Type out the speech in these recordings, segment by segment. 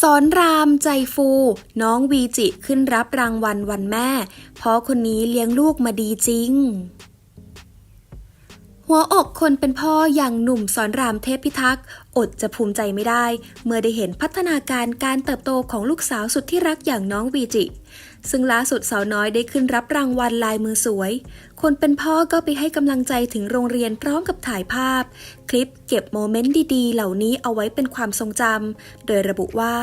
สอนรามใจฟู น้องวีจิขึ้นรับรางวัลวันแม่ เพราะคนนี้เลี้ยงลูกมาดีจริง หัวอกคนเป็นพ่ออย่างหนุ่มสอนรามเทพพิทักษ์ อดจะภูมิใจไม่ได้ เมื่อได้เห็นพัฒนาการการเติบโตของลูกสาวสุดที่รักอย่างน้องวีจิ ซึ่งล่าสุดสาวน้อยได้ขึ้นรับรางวัลลายมือสวย คนเป็นพ่อก็ไปให้กำลังใจถึงโรงเรียนพร้อมกับถ่ายภาพ คลิปเก็บโมเมนต์ดีๆ เหล่านี้เอาไว้เป็นความทรงจำโดยระบุว่า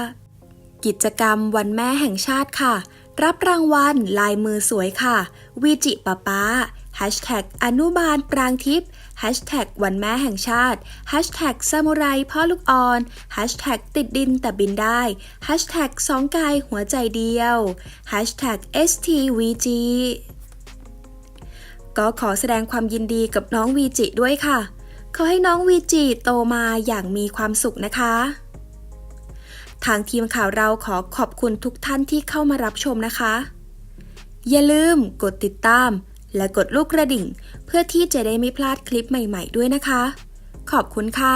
กิจกรรมวันแม่แห่งชาติค่ะ รับรางวัลลายมือสวยค่ะวีจิป้าป้า Hashtag อนุบาลปรางทิพย์ Hashtag วันแม่แห่งชาติ Hashtag ซามูไรพ่อลูกอ่อน Hashtag ติดดินแต่บินได้ Hashtag สองกายหัวใจเดียว Hashtag STVG ก็ขอแสดงความยินดีกับน้องวีจิด้วยค่ะ ขอให้น้องวีจิโตมาอย่างมีความสุขนะคะ ทางทีมข่าวเราขอขอบคุณทุกท่านที่เข้ามารับชมนะคะ อย่าลืมกดติดตาม และกดลูกกระดิ่ง เพื่อที่จะได้ไม่พลาดคลิปใหม่ ๆ ด้วยนะคะ ขอบคุณค่ะ